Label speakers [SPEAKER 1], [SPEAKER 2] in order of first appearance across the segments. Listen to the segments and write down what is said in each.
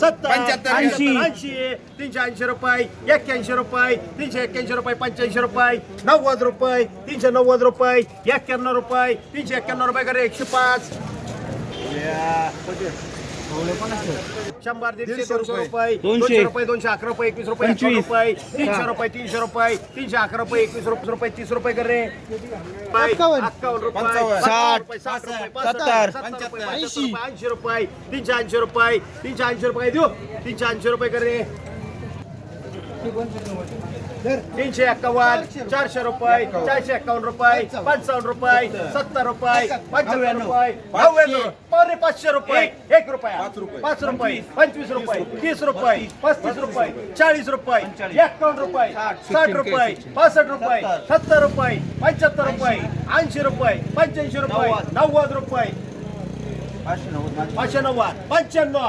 [SPEAKER 1] सत्तर
[SPEAKER 2] पंच्याहत्तर,
[SPEAKER 1] ऐंशी
[SPEAKER 2] पंच्याहत्तर,
[SPEAKER 1] ऐंशी तीनशे ऐंशी रुपये एक्क्याऐंशी रुपये तीनशे एक्क्याऐंशी रुपये पंच्याऐंशी रुपये नव्वद रुपये तीनशे नव्वद रुपये एक्क्याण्णव रुपये तीनशे एक्क्याण्णव रुपये करे एकशे पाच शंभर दीडशे दोनशे
[SPEAKER 2] रुपये.
[SPEAKER 1] दोनशे. रुपये दोनशे अकरा रुपये एकवीस रुपये अकरा रुपये तीनशे रुपये तीनशे रुपये तीनशे अकरा रुपये एकवीस रुपये रुपये तीस रुपये करे अक्कावन्न रुपये
[SPEAKER 2] पंचावन्न.
[SPEAKER 1] साठ. रुपये साठ. रुपये
[SPEAKER 2] सत्तर.
[SPEAKER 1] रुपये. ऐंशी रुपये तीनशे ऐंशी रुपये तीनशे ऐंशी रुपये देऊ. तीनशे ऐंशी रुपये करे तीनशे एक्कावन्न चारशे रुपये चारशे एक्कावन्न रुपये पंचावन्न रुपये सत्तर रुपये पंच्याण्णव रुपये नव्याण्णव पाचशे रुपये एक रुपया पाच रुपये पंचवीस रुपये तीस रुपये पस्तीस रुपये चाळीस रुपये एक्कावन्न रुपये साठ रुपये पासष्ट रुपये सत्तर रुपये पंच्याहत्तर रुपये ऐंशी रुपये पंच्याऐंशी रुपये नव्वद. रुपये. पाचशे नव्वद पंच्याण्णव.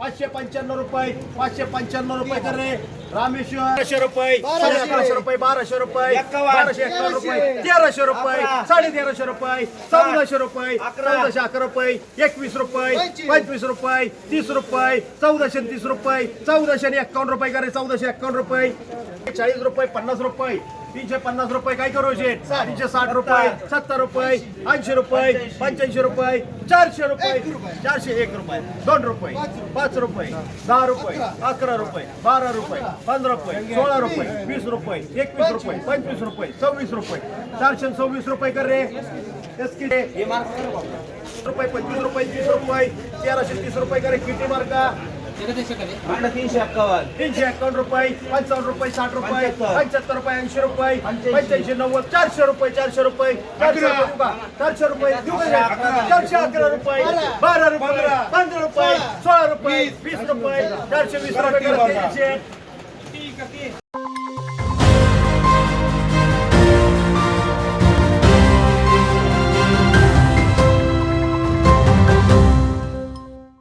[SPEAKER 1] पाचशे पंच्याण्णव रुपये पाचशे पंच्याण्णव रुपये कर. रे रामेश्वर. बाराशे रुपये. साडे अकराशे रुपये बाराशे रुपये. बाराशे एकावन्न रुपये. तेराशे रुपये. साडे तेराशे रुपये. चौदाशे रुपये. चौदाशे अकरा रुपये. एकवीस रुपये. पंचवीस. रुपये. तीस रुपये. चौदाशे तीस रुपये. चौदाशे आणि एक्कावन्न रुपये करे. चौदाशे एक्कावन्न रुपये. चाळीस रुपये पन्नास रुपये. तीनशे पन्नास रुपये काय करू शेठ? तीनशे साठ रुपये सत्तर. रुपये ऐंशी रुपये पंच्याऐंशी रुपये चारशे रुपये चारशे एक रुपये दोन रुपये पाच रुपये. दहा रुपये अकरा. रुपये बारा रुपये पंधरा रुपये सोळा रुपये वीस रुपये एकवीस रुपये पंचवीस. रुपये सव्वीस रुपये. चारशे सव्वीस रुपये कर रे. रुपये पंचवीस रुपये तीस रुपये तेराशे तीस रुपये करे किती मार्का
[SPEAKER 2] तीनशे एक्कावन्न.
[SPEAKER 1] तीनशे रुपये पंचावन्न रुपये साठ रुपये पंच्याहत्तर. रुपये ऐंशी रुपये पंच्याऐंशी. नव्वद चारशे रुपये चारशे रुपये चारशे रुपये? चारशे अकरा. रुपये बारा. रुपये पंधरा रुपये सोळा. रुपये वीस. रुपये चारशे वीस रुपये